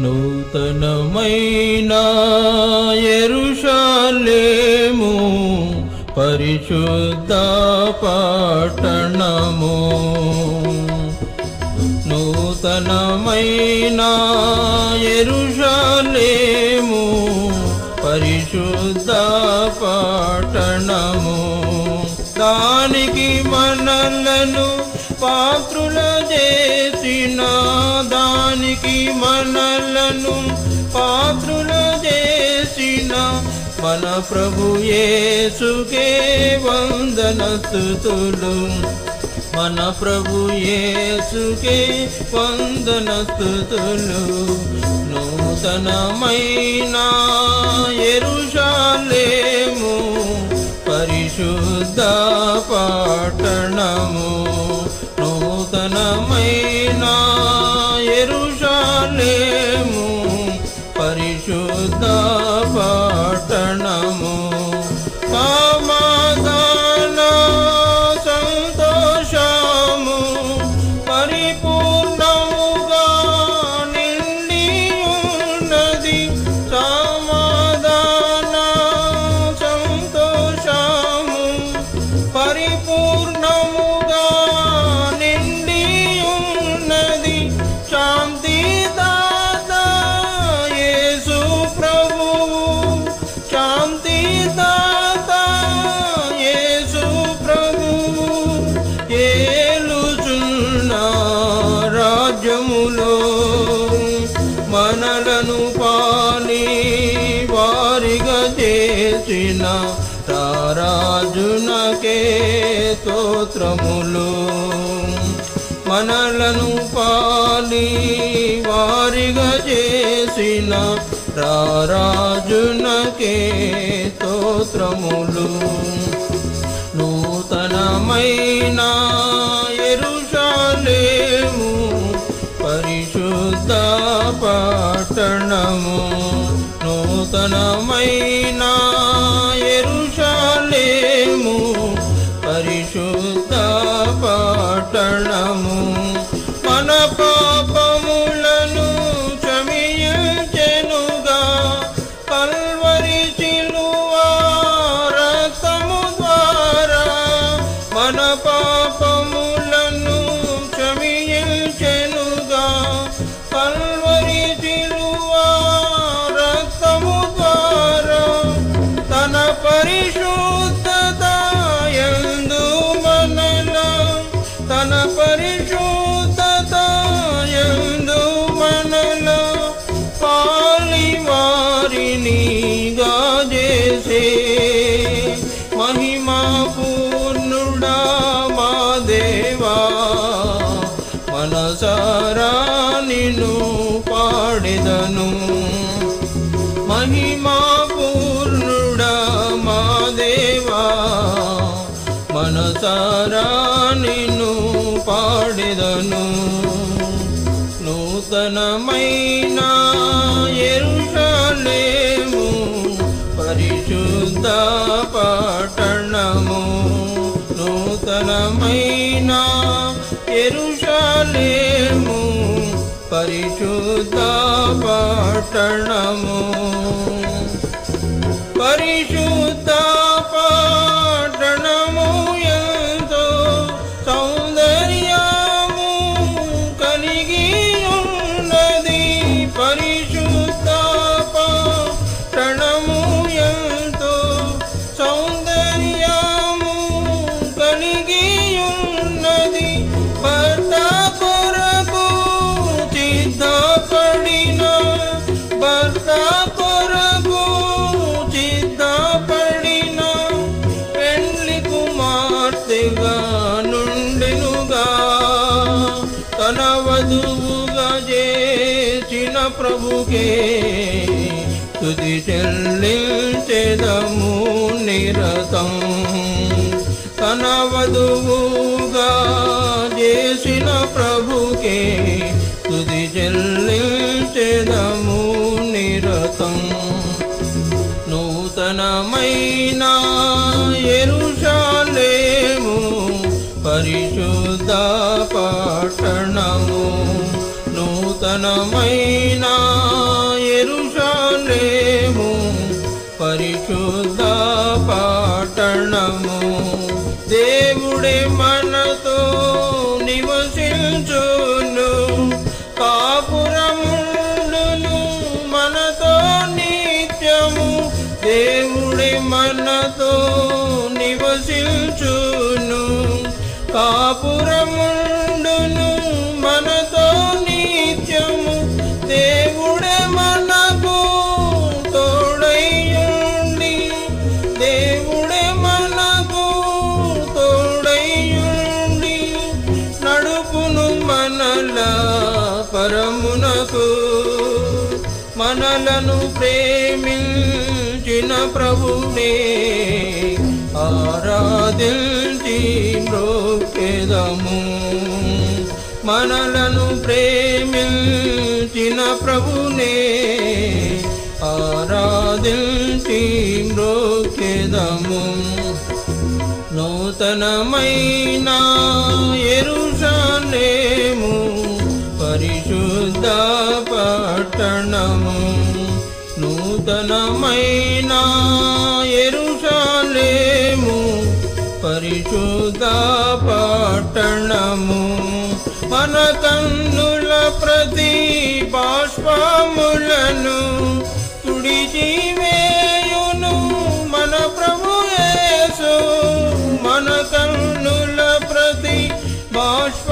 నూతనమైన ఎరుషాలేము పరిశుద్ధ పట్టణము. నూతనమైన ఎరుషాలేము పరిశుద్ధ పట్టణము. దానికి మనలను పాత్రుల చేసిన దానికి మనలను పాత్రుల చేసిన మన ప్రభు యేసుకే వందన స్థుతులు మన ప్రభు యేసుకే వందన స్థుతులు నూతనమైన ఎరుషాలేము పరిశుద్ధ పట్టణము. నూతనమైన మనలను పాలి వారిగా చేసిన తారాజునకే స్తోత్రములు. మనలను పాలి వారిగా చేసిన రారాజునకే స్తోత్రములు. నూతనమైన నూతనమైన మనసారా నిన్ను పాడెదను. నూతనమైన ఎరుషలేము పరిశుద్ధ పట్టణము. నూతనమైన ఎరుషలేము పరిశుద్ధ పట్టణము. పరిశుద్ధ పా ప్రభుకే. తుది చెల్లించెదము నిరతం. తన వధువుగా చేసిన ప్రభుకే. తుది చెల్లించెదము నిరతం. నూతనమైన ఎరుషాలేము పరిశుద్ధ పట్టణము. నూతనమైన దేవుడి మనతో నివసించును. కాపురముండును మనతో నిత్యము. దేవుడే మనకు తోడయ్యుండి. దేవుడే మనకు తోడయ్యుండి. నడుపును మనల పరమునకు. మనలను ప్ర ప్రభునే ఆరాధించి మ్రోకెదము మనలను ప్రేమిల్చిన ప్రభునే ఆరాధించి మ్రోకెదము నూతనమైన ఎరుషలేము పరిశుద్ధ పట్టణము. నూతనమైన ఎరుషలేము పరిశుద్ధ పట్టణము. మన కన్నుల ప్రతి బాష్పములను తుడిచివేయును మన ప్రభుయేసు మన కన్నుల ప్రతి బాష్ప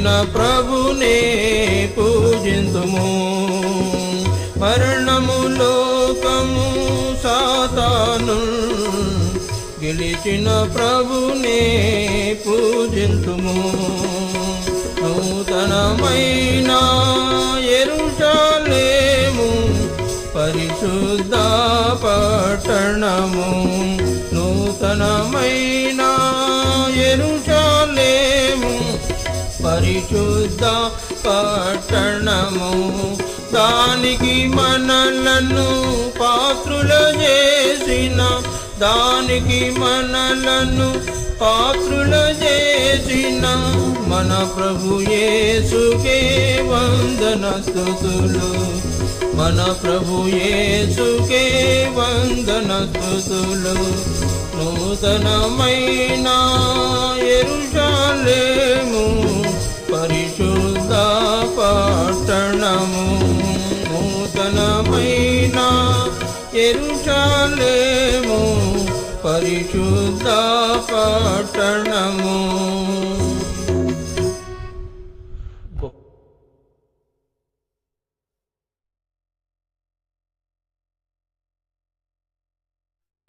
పిలిచిన ప్రభునే పూజింతుము. మరణము లోకము సాతాను గెలిచిన ప్రభునే పూజింతుము. నూతనమైన ఎరుషలేము పరిశుద్ధ పట్టణము. నూతనమైన ఎరుషలేము పరిశుద్ధ పట్టణము. దానికి మనలను పాత్రుల చేసిన దానికి మనలను పాత్రుల చేసిన మన ప్రభు యేసుకే వందన స్థుతులు. మన ప్రభు యేసుకే వందన స్థుతులు. నూతనమైన ఎరుషాలేము. పట్టణము నూతనమైన ఎరుషలేము పరిశుద్ధ పట్టణము.